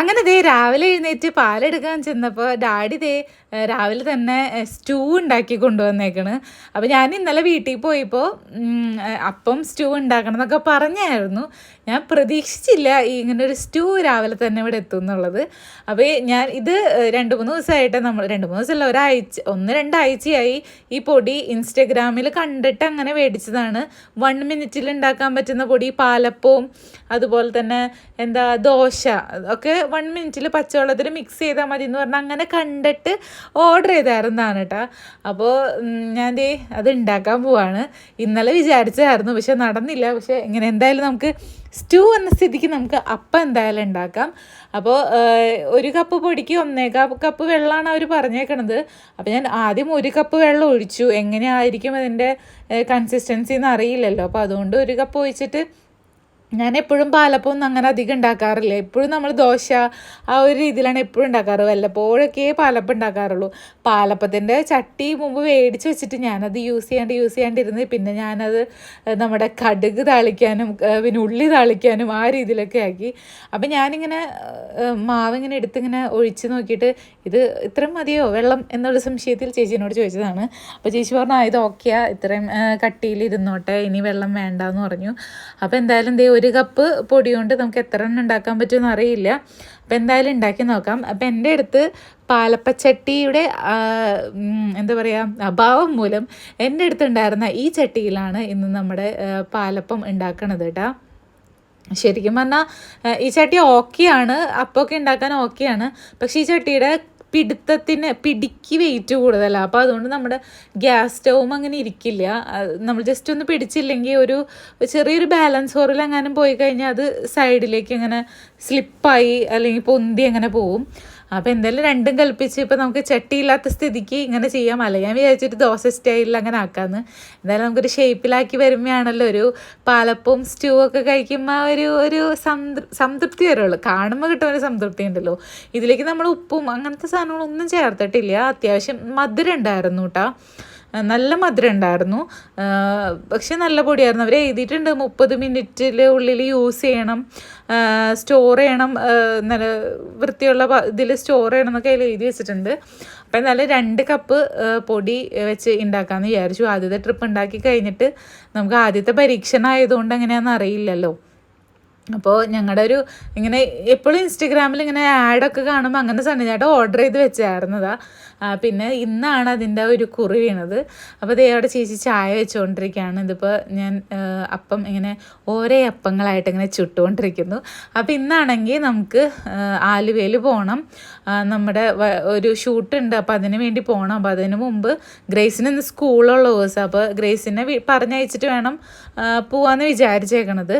അങ്ങനെ ദേ രാവിലെ എഴുന്നേറ്റ് പാലെടുക്കാൻ ചെന്നപ്പോൾ ഡാഡി ദേ രാവിലെ തന്നെ സ്റ്റൂ ഉണ്ടാക്കി കൊണ്ടുവന്നേക്കണ്. അപ്പോൾ ഞാൻ ഇന്നലെ വീട്ടിൽ പോയപ്പോൾ അപ്പം സ്റ്റൂ ഉണ്ടാക്കണം എന്നൊക്കെ പറഞ്ഞായിരുന്നു. ഞാൻ പ്രതീക്ഷിച്ചില്ല ഇങ്ങനെ ഒരു സ്റ്റൂ രാവിലെ തന്നെ ഇവിടെ എത്തും എന്നുള്ളത്. അപ്പോൾ ഞാൻ ഇത് രണ്ട് മൂന്ന് ദിവസമായിട്ട് നമ്മൾ രണ്ട് മൂന്ന് ദിവസമല്ല ഒരാഴ്ച ഒന്ന് രണ്ടാഴ്ചയായി ഈ പൊടി ഇൻസ്റ്റഗ്രാമിൽ കണ്ടിട്ട് അങ്ങനെ മേടിച്ചതാണ്. വൺ മിനിറ്റിൽ ഉണ്ടാക്കാൻ പറ്റുന്ന പൊടി പാലപ്പവും അതുപോലെ തന്നെ എന്താ ദോശ ഒക്കെ വൺ മിനിറ്റിൽ പച്ചവെള്ളത്തിൽ മിക്സ് ചെയ്താൽ മതി എന്ന് പറഞ്ഞാൽ അങ്ങനെ കണ്ടിട്ട് ഓർഡർ ചെയ്തായിരുന്നതാണ് കേട്ടോ അപ്പോൾ ഞാൻ അത് ഉണ്ടാക്കാൻ പോവാണ്. ഇന്നലെ വിചാരിച്ചതായിരുന്നു പക്ഷെ നടന്നില്ല. പക്ഷെ ഇങ്ങനെ എന്തായാലും നമുക്ക് സ്റ്റൂ എന്ന സ്ഥിതിക്ക് നമുക്ക് അപ്പം എന്തായാലും ഉണ്ടാക്കാം അപ്പോൾ ഒരു കപ്പ് പൊടിക്ക് ഒന്നേകാ കപ്പ് വെള്ളമാണ് അവർ പറഞ്ഞേക്കണത്. അപ്പോൾ ഞാൻ ആദ്യം ഒരു കപ്പ് വെള്ളം ഒഴിച്ചു. എങ്ങനെയായിരിക്കും അതിന്റെ കൺസിസ്റ്റൻസി എന്ന് അറിയില്ലല്ലോ. അപ്പോൾ അതുകൊണ്ട് ഒരു കപ്പ് ഒഴിച്ചിട്ട് ഞാൻ എപ്പോഴും പാലപ്പം ഒന്നും അങ്ങനെ അധികം ഉണ്ടാക്കാറില്ല. എപ്പോഴും നമ്മൾ ദോശ ആ ഒരു രീതിയിലാണ് എപ്പോഴും ഉണ്ടാക്കാറ്. വല്ലപ്പോഴൊക്കെ പാലപ്പം ഉണ്ടാക്കാറുള്ളൂ. പാലപ്പത്തിന്റെ ചട്ടി മുമ്പ് മേടിച്ച് വെച്ചിട്ട് ഞാനത് യൂസ് ചെയ്യാണ്ട് യൂസ് ചെയ്യാണ്ടിരുന്ന് പിന്നെ ഞാനത് നമ്മുടെ കടുക് താളിക്കാനും പിന്നെ ഉള്ളി താളിക്കാനും ആ രീതിയിലൊക്കെ ആക്കി. അപ്പം ഞാനിങ്ങനെ മാവിങ്ങനെ എടുത്തിങ്ങനെ ഒഴിച്ച് നോക്കിയിട്ട് ഇത് ഇത്രയും മതിയോ? വെള്ളം എന്നുള്ള സംശയത്തിൽ ചേച്ചീനോട് ചോദിച്ചതാണ്. അപ്പോൾ ചേച്ചി പറഞ്ഞു ഇത് ഓക്കെയാ ഇത്രയും കട്ടിയിൽ ഇരുന്നോട്ടെ ഇനി വെള്ളം വേണ്ട എന്ന് പറഞ്ഞു. അപ്പോൾ എന്തായാലും ദേ ഒരു കപ്പ് പൊടി കൊണ്ട് നമുക്ക് എത്ര എണ്ണം ഉണ്ടാക്കാൻ പറ്റുമെന്ന് അറിയില്ല. അപ്പോൾ എന്തായാലും ഉണ്ടാക്കി നോക്കാം. അപ്പോൾ എന്റെ അടുത്ത് പാലപ്പച്ചട്ടിയുടെ എന്താ പറയുക അഭാവം മൂലം എന്റെ അടുത്ത് ഉണ്ടായിരുന്ന ഈ ചട്ടിയിലാണ് ഇന്ന് നമ്മുടെ പാലപ്പം ഉണ്ടാക്കണത് കേട്ടോ ശരിക്കും പറഞ്ഞാൽ ഈ ചട്ടി ഓക്കെയാണ്. അപ്പമൊക്കെ ഉണ്ടാക്കാൻ ഓക്കെയാണ്. പക്ഷേ ഈ ചട്ടിയുടെ പിടുത്തത്തിന് പിടിക്ക് വെയിറ്റ് കൂടുതലാണ് അപ്പോൾ അതുകൊണ്ട് നമ്മുടെ ഗ്യാസ് സ്റ്റൗവും അങ്ങനെ ഇരിക്കില്ല. നമ്മൾ ജസ്റ്റ് ഒന്ന് പിടിച്ചില്ലെങ്കിൽ ഒരു ചെറിയൊരു ബാലൻസ് ഹോറിൽ എങ്ങാനും പോയി കഴിഞ്ഞാൽ അത് സൈഡിലേക്ക് അങ്ങനെ സ്ലിപ്പായി അല്ലെങ്കിൽ പൊന്തി അങ്ങനെ പോവും. അപ്പോൾ എന്തായാലും രണ്ടും കൽപ്പിച്ച് ഇപ്പോൾ നമുക്ക് ചട്ടിയില്ലാത്ത സ്ഥിതിക്ക് ഇങ്ങനെ ചെയ്യാം അല്ല ഞാൻ വിചാരിച്ചിട്ട് ദോശ സ്റ്റൈലിൽ അങ്ങനെ ആക്കാമെന്ന് എന്തായാലും നമുക്കൊരു ഷേപ്പിലാക്കി വരുമ്പോഴാണല്ലോ ഒരു പാലപ്പവും സ്റ്റൂ ഒക്കെ കഴിക്കുമ്പോൾ ഒരു ഒരു സംതൃ സംതൃപ്തി വരുള്ളൂ. കാണുമ്പോൾ കിട്ടുന്ന ഒരു സംതൃപ്തി ഉണ്ടല്ലോ. ഇതിലേക്ക് നമ്മൾ ഉപ്പും അങ്ങനത്തെ സാധനങ്ങളൊന്നും ചേർത്തിട്ടില്ല. അത്യാവശ്യം മധുരം ഉണ്ടായിരുന്നു കേട്ടോ നല്ല മധുരം ഉണ്ടായിരുന്നു. പക്ഷെ നല്ല പൊടിയായിരുന്നു. അവർ എഴുതിയിട്ടുണ്ട് മുപ്പത് മിനിറ്റിൽ ഉള്ളിൽ യൂസ് ചെയ്യണം സ്റ്റോർ ചെയ്യണം നല്ല വൃത്തിയുള്ള ഇതിൽ സ്റ്റോർ ചെയ്യണം എന്നൊക്കെ അതിൽ എഴുതി വെച്ചിട്ടുണ്ട്. അപ്പം നല്ല രണ്ട് കപ്പ് പൊടി വെച്ച് ഉണ്ടാക്കാമെന്ന് വിചാരിച്ചു. ആദ്യത്തെ ട്രിപ്പ് ഉണ്ടാക്കി കഴിഞ്ഞിട്ട് നമുക്ക് ആദ്യത്തെ പരീക്ഷണം ആയതുകൊണ്ട് എങ്ങനെയാണെന്ന് അറിയില്ലല്ലോ. അപ്പോൾ ഞങ്ങളുടെ ഒരു ഇങ്ങനെ എപ്പോഴും ഇൻസ്റ്റഗ്രാമിൽ ഇങ്ങനെ ആഡൊക്കെ കാണുമ്പോൾ അങ്ങനെ സണ്ണിചേട്ടൻ ഓർഡർ ചെയ്ത് വെച്ചായിരുന്നതാ. പിന്നെ ഇന്നാണ് അതിന്റെ ഒരു കുറി വീണത്. അപ്പോൾ ദേ അവിടെ ചേച്ചി ചായ വെച്ചുകൊണ്ടിരിക്കുകയാണ് ഇതിപ്പോൾ ഞാൻ അപ്പം ഇങ്ങനെ ഓരോ അപ്പങ്ങളായിട്ട് ഇങ്ങനെ ചുട്ടുകൊണ്ടിരിക്കുന്നു. അപ്പോൾ ഇന്നാണെങ്കിൽ നമുക്ക് ആലുവയിൽ പോകണം നമ്മുടെ ഒരു ഷൂട്ട് ഉണ്ട്. അപ്പോൾ അതിന് വേണ്ടി പോകണം അപ്പോൾ അതിന് മുമ്പ് ഗ്രേസിന് ഇന്ന് സ്കൂളുള്ള ദിവസം. അപ്പോൾ ഗ്രേസിനെ പറഞ്ഞയച്ചിട്ട് വേണം പോവാമെന്ന് വിചാരിച്ചേക്കണത്.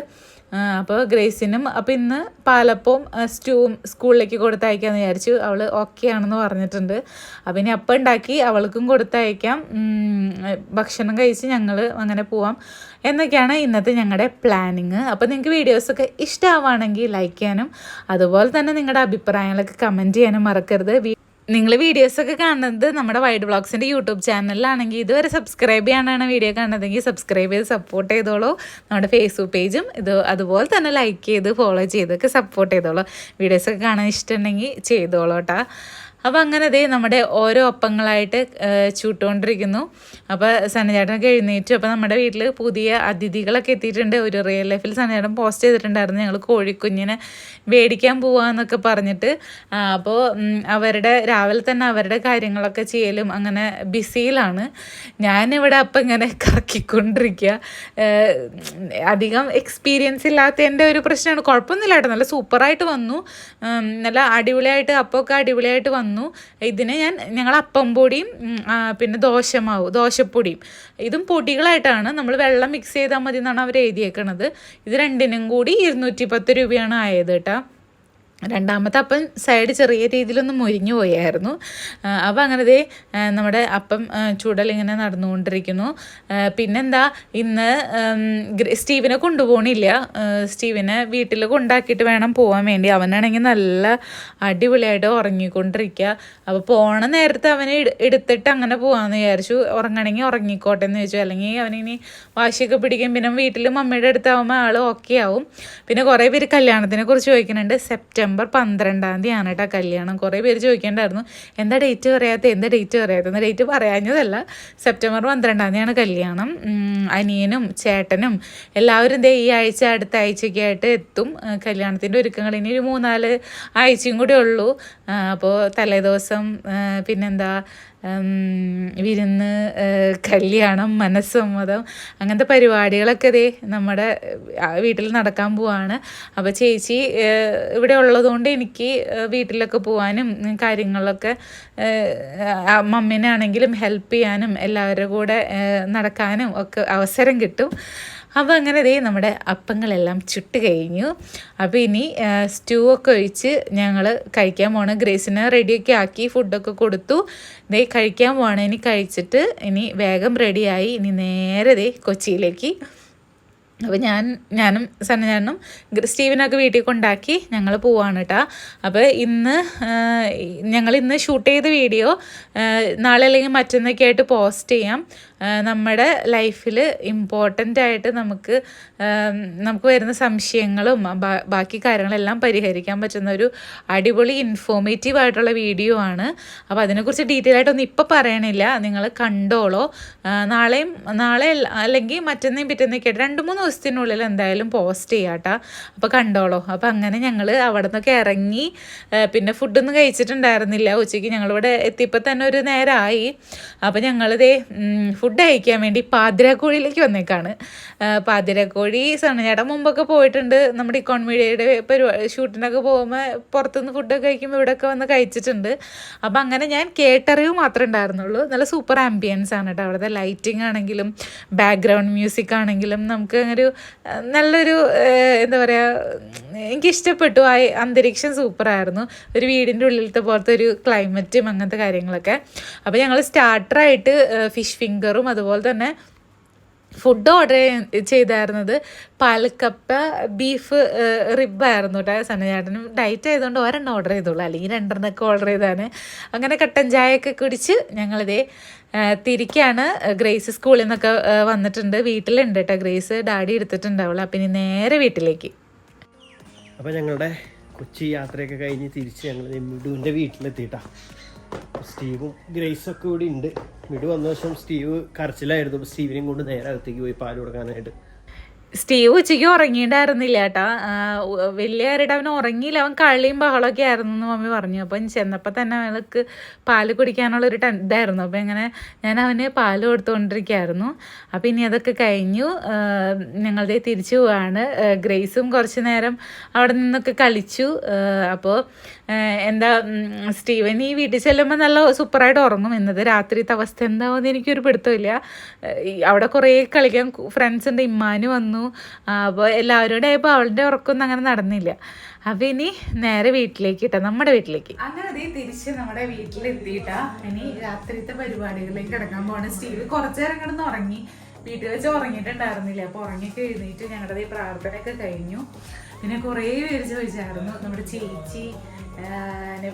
അപ്പോൾ ഗ്രേസിനും അപ്പോൾ ഇന്ന് പാലപ്പവും സ്റ്റൂവും സ്കൂളിലേക്ക് കൊടുത്തയക്കാമെന്ന് വിചാരിച്ചു. അവൾ ഓക്കെ ആണെന്ന് പറഞ്ഞിട്ടുണ്ട്. അപ്പം ഇനി അപ്പം ഉണ്ടാക്കി അവൾക്കും കൊടുത്തയക്കാം. ഭക്ഷണം കഴിച്ച് ഞങ്ങൾ അങ്ങനെ പോവാം. എന്നൊക്കെയാണ് ഇന്നത്തെ ഞങ്ങളുടെ പ്ലാനിങ് അപ്പോൾ നിങ്ങൾക്ക് വീഡിയോസൊക്കെ ഇഷ്ടമാവുകയാണെങ്കിൽ ലൈക്ക് ചെയ്യാനും അതുപോലെ തന്നെ നിങ്ങളുടെ അഭിപ്രായങ്ങളൊക്കെ കമന്റ് ചെയ്യാനും മറക്കരുത്. നിങ്ങൾ വീഡിയോസൊക്കെ കാണുന്നത് നമ്മുടെ വൈഡ് ബ്ലോഗ്സിന്റെ യൂട്യൂബ് ചാനലിലാണെങ്കിൽ ഇതുവരെ സബ്സ്ക്രൈബ് ചെയ്യാനാണ് വീഡിയോ കാണുന്നതെങ്കിൽ സബ്സ്ക്രൈബ് ചെയ്ത് സപ്പോർട്ട് ചെയ്തോളൂ. നമ്മുടെ ഫേസ്ബുക്ക് പേജും ഇത് അതുപോലെ തന്നെ ലൈക്ക് ചെയ്ത് ഫോളോ ചെയ്തൊക്കെ സപ്പോർട്ട് ചെയ്തോളൂ. വീഡിയോസൊക്കെ കാണാൻ ഇഷ്ടമുണ്ടെങ്കിൽ ചെയ്തോളൂ കേട്ടോ. അപ്പോൾ അങ്ങനെ ദേ നമ്മുടെ ഓരോ ഒപ്പങ്ങളായിട്ട് ചൂട്ടുകൊണ്ടിരിക്കുന്നു. അപ്പോൾ സനചേട്ടനൊക്കെ എഴുന്നേറ്റു. അപ്പോൾ നമ്മുടെ വീട്ടിൽ പുതിയ അതിഥികളൊക്കെ എത്തിയിട്ടുണ്ട്. ഒരു റിയൽ ലൈഫിൽ സനചേട്ടൻ പോസ്റ്റ് ചെയ്തിട്ടുണ്ടായിരുന്നു. ഞങ്ങൾ കോഴിക്കുഞ്ഞിനെ മേടിക്കാൻ പോവാന്നൊക്കെ പറഞ്ഞിട്ട്. അപ്പോൾ അവരുടെ രാവിലെ തന്നെ അവരുടെ കാര്യങ്ങളൊക്കെ ചെയ്യലും അങ്ങനെ ബിസിയിലാണ്. ഞാനിവിടെ അപ്പം ഇങ്ങനെ കറക്കിക്കൊണ്ടിരിക്കുക അധികം എക്സ്പീരിയൻസ് ഇല്ലാത്തതിന്റെ ഒരു പ്രശ്നമാണ് കുഴപ്പമൊന്നുമില്ല കേട്ടോ നല്ല സൂപ്പറായിട്ട് വന്നു. നല്ല അടിപൊളിയായിട്ട് അപ്പോൾ അപ്പമൊക്കെ അടിപൊളിയായിട്ട് വന്നു. ഇതിന് ഞാൻ ഞങ്ങൾ അപ്പം പൊടിയും പിന്നെ ദോശമാവ് ദോശപ്പൊടിയും. ഇതും പൊടികളായിട്ടാണ് നമ്മൾ വെള്ളം മിക്സ് ചെയ്താൽ മതി എന്നാണ് അവർ എഴുതിയേക്കണത്. ഇത് രണ്ടിനും കൂടി ഇരുന്നൂറ്റി പത്ത് രൂപയാണ് ആയത് കേട്ടോ. രണ്ടാമത്തെ അപ്പം സൈഡ് ചെറിയ രീതിയിലൊന്ന് മുരിഞ്ഞു പോയായിരുന്നു. അപ്പോൾ അങ്ങനെ ദേ നമ്മുടെ അപ്പം ചുടലിങ്ങനെ നടന്നുകൊണ്ടിരിക്കുന്നു. പിന്നെന്താ ഇന്ന് സ്റ്റീവിനെ കൊണ്ടുപോകണില്ല സ്റ്റീവിനെ വീട്ടിൽ കൊണ്ടാക്കിയിട്ട് വേണം പോകാൻ വേണ്ടി. അവനാണെങ്കിൽ നല്ല അടിപൊളിയായിട്ട് ഉറങ്ങിക്കൊണ്ടിരിക്കുക അപ്പോൾ പോണ നേരത്തെ അവനെ എടു- എടുത്തിട്ട് അങ്ങനെ പോകാമെന്ന് വിചാരിച്ചു. ഉറങ്ങണമെങ്കിൽ ഉറങ്ങിക്കോട്ടെ എന്ന് ചോദിച്ചു അല്ലെങ്കിൽ അവനിനി വാശിയൊക്കെ പിടിക്കും. പിന്നെ വീട്ടിൽ മമ്മിയുടെ അടുത്താവുമ്പോൾ ആൾ ഓക്കെ ആവും. പിന്നെ കുറേ പേര് കല്യാണത്തിനെ കുറിച്ച് ചോദിക്കുന്നുണ്ട്. സെപ്റ്റംബർ സെപ്റ്റംബർ പന്ത്രണ്ടാം തീയതി ആണ് കേട്ടോ കല്യാണം. കുറേ പേര് ചോദിക്കേണ്ടായിരുന്നു എന്താ ഡേറ്റ് പറയാത്ത? എന്താ ഡേറ്റ് പറയാത്ത? ഡേറ്റ് പറയാഞ്ഞതല്ല സെപ്റ്റംബർ പന്ത്രണ്ടാം തീയതിയാണ് കല്യാണം. അനിയനും ചേട്ടനും എല്ലാവരും ദേ ഈ ആഴ്ച അടുത്ത ആഴ്ചയൊക്കെ ആയിട്ട് എത്തും കല്യാണത്തിന്റെ ഒരുക്കങ്ങൾ ഇനി ഒരു മൂന്നാൽ ആഴ്ചയും കൂടി ഉള്ളൂ. അപ്പോൾ തലേദിവസം പിന്നെന്താ വിരുന്ന് കല്യാണം മനസ്സമ്മതം അങ്ങനത്തെ പരിപാടികളൊക്കെ ദേ നമ്മുടെ വീട്ടിൽ നടക്കാൻ പോവാണ്. അപ്പോൾ ചേച്ചി ഇവിടെ ഉള്ളതുകൊണ്ട് എനിക്ക് വീട്ടിലൊക്കെ പോവാനും കാര്യങ്ങളൊക്കെ മമ്മീനാണെങ്കിലും ഹെൽപ്പ് ചെയ്യാനും എല്ലാവരുടെ കൂടെ നടക്കാനും ഒക്കെ അവസരം കിട്ടും. അപ്പോൾ അങ്ങനെ ദേ നമ്മുടെ അപ്പങ്ങളെല്ലാം ചുട്ട് കഴിഞ്ഞു. അപ്പോൾ ഇനി സ്റ്റൂ ഒക്കെ ഒഴിച്ച് ഞങ്ങൾ കഴിക്കാൻ പോകണം ഗ്രേസിനെ റെഡിയൊക്കെ ആക്കി ഫുഡൊക്കെ കൊടുത്തു. ദേ കഴിക്കാൻ പോകണം ഇനി കഴിച്ചിട്ട് ഇനി വേഗം റെഡിയായി. ഇനി നേരെ ദേ കൊച്ചിയിലേക്ക് അപ്പോൾ ഞാൻ ഞാനും സന്നചാരനും സ്റ്റീവനൊക്കെ വീട്ടിൽ കൊണ്ടാക്കി ഞങ്ങൾ പോവാണ് കേട്ടോ അപ്പോൾ ഇന്ന് ഞങ്ങൾ ഇന്ന് ഷൂട്ട് ചെയ്ത വീഡിയോ നാളെ അല്ലെങ്കിൽ മറ്റന്നൊക്കെ ആയിട്ട് പോസ്റ്റ് ചെയ്യാം. നമ്മുടെ ലൈഫിൽ ഇമ്പോർട്ടന്റ് ആയിട്ട് നമുക്ക് നമുക്ക് വരുന്ന സംശയങ്ങളും ബാക്കി കാര്യങ്ങളെല്ലാം പരിഹരിക്കാൻ പറ്റുന്ന ഒരു അടിപൊളി ഇൻഫോർമേറ്റീവ് ആയിട്ടുള്ള വീഡിയോ ആണ്. അപ്പോൾ അതിനെക്കുറിച്ച് ഡീറ്റെയിൽ ആയിട്ടൊന്നും ഇപ്പോൾ പറയണില്ല. നിങ്ങൾ കണ്ടോളോ. നാളെയും നാളെ അല്ലെങ്കിൽ മറ്റന്നേയും പിറ്റന്നേക്കായിട്ട് രണ്ട് മൂന്ന് ദിവസത്തിനുള്ളിൽ എന്തായാലും പോസ്റ്റ് ചെയ്യാട്ടോ. അപ്പോൾ കണ്ടോളൂ. അപ്പോൾ അങ്ങനെ ഞങ്ങൾ അവിടെ നിന്നൊക്കെ ഇറങ്ങി പിന്നെ ഫുഡൊന്നും കഴിച്ചിട്ടുണ്ടായിരുന്നില്ല. ഉച്ചയ്ക്ക് ഞങ്ങളിവിടെ എത്തിയപ്പോൾ തന്നെ ഒരു നേരമായി അപ്പോൾ ഞങ്ങളിതേ ഫുഡ് കഴിക്കാൻ വേണ്ടി പാതിരാക്കോഴിയിലേക്ക് വന്നേക്കാണ്. പാതിരാക്കോഴി സണ്ണചേട്ടൻ മുമ്പൊക്കെ പോയിട്ടുണ്ട്. നമ്മുടെ ഇക്കോൺ മീഡിയയുടെ പരിപാടി ഷൂട്ടിനൊക്കെ പോകുമ്പോൾ പുറത്തുനിന്ന് ഫുഡൊക്കെ കഴിക്കുമ്പോൾ ഇവിടെയൊക്കെ വന്ന് കഴിച്ചിട്ടുണ്ട്. അപ്പോൾ അങ്ങനെ ഞാൻ കേട്ടറിവ് മാത്രമേ ഉണ്ടായിരുന്നുള്ളൂ. നല്ല സൂപ്പർ ആംബിയൻസ് ആണ് കേട്ടോ. അവിടുത്തെ ലൈറ്റിംഗ് ആണെങ്കിലും ബാക്ക്ഗ്രൗണ്ട് മ്യൂസിക് ആണെങ്കിലും നമുക്ക് അങ്ങനെ ഒരു നല്ലൊരു എന്താ പറയുക എനിക്ക് ഇഷ്ടപ്പെട്ടു ആ അന്തരീക്ഷം സൂപ്പറായിരുന്നു. ഒരു വീടിന്റെ ഉള്ളിലത്തെ പോലത്തെ ഒരു ക്ലൈമറ്റും അങ്ങനത്തെ കാര്യങ്ങളൊക്കെ. അപ്പോൾ ഞങ്ങൾ സ്റ്റാർട്ടറായിട്ട് ഫിഷ് ഫിംഗറും അതുപോലെ തന്നെ ഫുഡ് ഓർഡർ ചെയ്തായിരുന്നത് പാലക്കപ്പ ബീഫ് റിബായിരുന്നു കേട്ടോ സന്നചേട്ടനും ഡയറ്റ് ആയതുകൊണ്ട് ഒരെണ്ണം ഓർഡർ ചെയ്തോളൂ. അല്ലെങ്കിൽ രണ്ടെണ്ണമൊക്കെ ഓർഡർ ചെയ്താണ്. അങ്ങനെ കട്ടൻ ചായയൊക്കെ കുടിച്ച് ഞങ്ങളിതേ തിരിക്കാണ്. ഗ്രേസ് സ്കൂളിൽ നിന്നൊക്കെ വന്നിട്ടുണ്ട്. വീട്ടിലുണ്ട് കേട്ടോ ഗ്രേസ്. ഡാഡി എടുത്തിട്ടുണ്ടാവുള്ളൂ അപ്പം ഇനി നേരെ വീട്ടിലേക്ക്. അപ്പോൾ ഞങ്ങളുടെ കൊച്ചി യാത്രയൊക്കെ കഴിഞ്ഞ് തിരിച്ച് ഞങ്ങൾ മിഡുവിന്റെ വീട്ടിലെത്തിയിട്ടാ. സ്റ്റീവും ഗ്രേസും ഒക്കെ ഇവിടെ ഉണ്ട്. വീട് വന്ന ദിവസം സ്റ്റീവ് കരച്ചിലായിരുന്നു. സ്റ്റീവിനെയും കൊണ്ട് നേരെ അകത്തേക്ക് പോയി പാൽ കൊടുക്കാനായിട്ട്. സ്റ്റീവ് ഉച്ചയ്ക്ക് ഉറങ്ങിയിട്ടായിരുന്നില്ല കേട്ടാ വലിയ കാര്യമായിട്ട് അവൻ ഉറങ്ങിയില്ല. അവൻ കളിയും ബഹളമൊക്കെ ആയിരുന്നു എന്ന് മമ്മി പറഞ്ഞു. അപ്പം ചെന്നപ്പോൾ തന്നെ അവൾക്ക് പാൽ കുടിക്കാനുള്ള ഒരു ഇതായിരുന്നു. അപ്പം ഇങ്ങനെ ഞാൻ അവന് പാൽ കൊടുത്തുകൊണ്ടിരിക്കുകയായിരുന്നു അപ്പം ഇനി അതൊക്കെ കഴിഞ്ഞു. ഞങ്ങളുടെ തിരിച്ചു പോവാണ്. ഗ്രേസും കുറച്ച് നേരം അവിടെ നിന്നൊക്കെ കളിച്ചു. അപ്പോൾ എന്താ സ്റ്റീവൻ ഈ വീട്ടിൽ ചെല്ലുമ്പോൾ നല്ല സൂപ്പറായിട്ട് ഉറങ്ങും. എന്നത് രാത്രിത്തെ അവസ്ഥ എന്താവുമെന്ന് എനിക്കൊരു പിടുത്തമില്ല അവിടെ കുറേ കളിക്കാൻ ഫ്രണ്ട്സ് ഉണ്ട്. ഇമ്മാന് വന്നു. അപ്പോൾ എല്ലാവരോടും ആയപ്പോൾ അവളുടെ ഉറക്കമൊന്നും അങ്ങനെ നടന്നില്ല. അപ്പം ഇനി നേരെ വീട്ടിലേക്ക് ഇട്ടാ നമ്മുടെ വീട്ടിലേക്ക്. അങ്ങനെ തിരിച്ച് നമ്മുടെ വീട്ടിലെത്തിയിട്ടാ ഇനി രാത്രിത്തെ പരിപാടികളിലേക്ക് കിടക്കാൻ പോകണം സ്റ്റീവ് കുറച്ചു നേരം കിടന്ന് ഉറങ്ങി. വീട്ടിൽ വെച്ച് ഉറങ്ങിയിട്ടുണ്ടായിരുന്നില്ല. അപ്പോൾ ഉറങ്ങിയൊക്കെ എഴുന്നേറ്റ് ഞങ്ങളുടെ ഈ പ്രാർത്ഥനയൊക്കെ കഴിഞ്ഞു. പിന്നെ കുറേ പേര് ചോദിച്ചായിരുന്നു നമ്മുടെ ചേച്ചി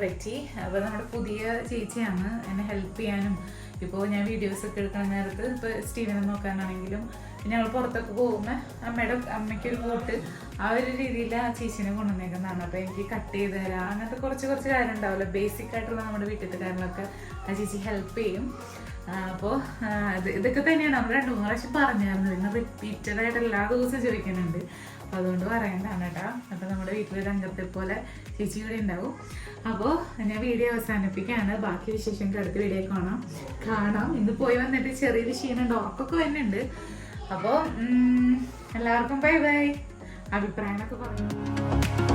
പറ്റി. അപ്പോൾ നമ്മുടെ പുതിയ ചേച്ചിയാണ് എന്നെ ഹെൽപ്പ് ചെയ്യാനും. ഇപ്പോൾ ഞാൻ വീഡിയോസ് ഒക്കെ എടുക്കുന്ന നേരത്ത് ഇപ്പോൾ സ്റ്റീവനെ നോക്കാനാണെങ്കിലും പിന്നെ ഞങ്ങൾ പുറത്തൊക്കെ പോകുമ്പോൾ അമ്മയുടെ അമ്മയ്ക്കൊരു കൂട്ട് ആ ഒരു രീതിയിൽ ആ ചേച്ചീനെ കൊണ്ടുവന്നേക്കുന്നതാണ്. അപ്പോൾ എനിക്ക് കട്ട് ചെയ്ത് തരാം. അങ്ങനത്തെ കുറച്ച് കുറച്ച് കാര്യം ഉണ്ടാവില്ല. ബേസിക് ആയിട്ടുള്ള നമ്മുടെ വീട്ടിലത്തെ കാര്യങ്ങളൊക്കെ ആ ചേച്ചി ഹെൽപ്പ് ചെയ്യും. അപ്പോൾ ഇത് ഇതൊക്കെ തന്നെയാണ്. നമ്മൾ രണ്ട് മൂന്ന് പ്രാവശ്യം പറഞ്ഞായിരുന്നു. പിന്നെ റിപ്പീറ്റഡ് ആയിട്ട് എല്ലാ ദിവസവും ചോദിക്കുന്നുണ്ട്. അപ്പോൾ അതുകൊണ്ട് പറയണ്ടാണ് കേട്ടോ. അപ്പോൾ നമ്മുടെ വീട്ടിലൊരു അംഗത്തെ പോലെ ചേച്ചി കൂടെ ഉണ്ടാവും. അപ്പോൾ ഞാൻ വീഡിയോ അവസാനിപ്പിക്കുകയാണ് ബാക്കി വിശേഷങ്ങൾക്ക് അടുത്ത വീഡിയോ കാണാം. കാണാം. ഇന്ന് പോയി വന്നിട്ട് ചെറിയൊരു ക്ഷീണുണ്ട് ഉറക്കൊക്കെ വരുന്നുണ്ട്. അപ്പോൾ എല്ലാവർക്കും ബൈ ബൈ അഭിപ്രായമൊക്കെ പറഞ്ഞു.